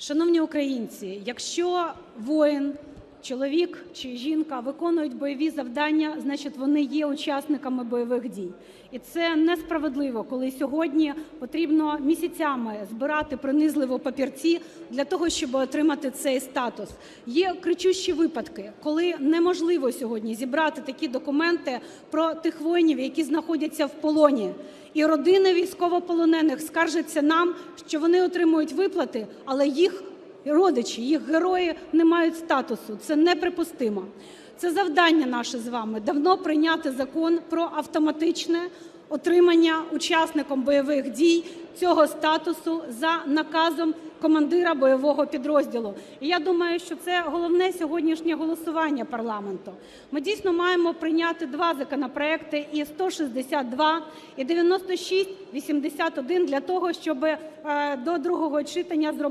Шановні українці, якщо воїн, чоловік чи жінка виконують бойові завдання, значить вони є учасниками бойових дій. І це несправедливо, коли сьогодні потрібно місяцями збирати принизливо папірці для того, щоб отримати цей статус. Є кричущі випадки, коли неможливо сьогодні зібрати такі документи про тих воїнів, які знаходяться в полоні. І родини військовополонених скаржаться нам, що вони отримують виплати, але їх родичі, їх герої не мають статусу. Це неприпустимо. Це завдання наше з вами давно прийняти закон про автоматичне отримання учасником бойових дій цього статусу за наказом командира бойового підрозділу. І я думаю, що це головне сьогоднішнє голосування парламенту. Ми дійсно маємо прийняти два законопроекти: і 162, і 9681 для того, щоб е, до другого читання зробити.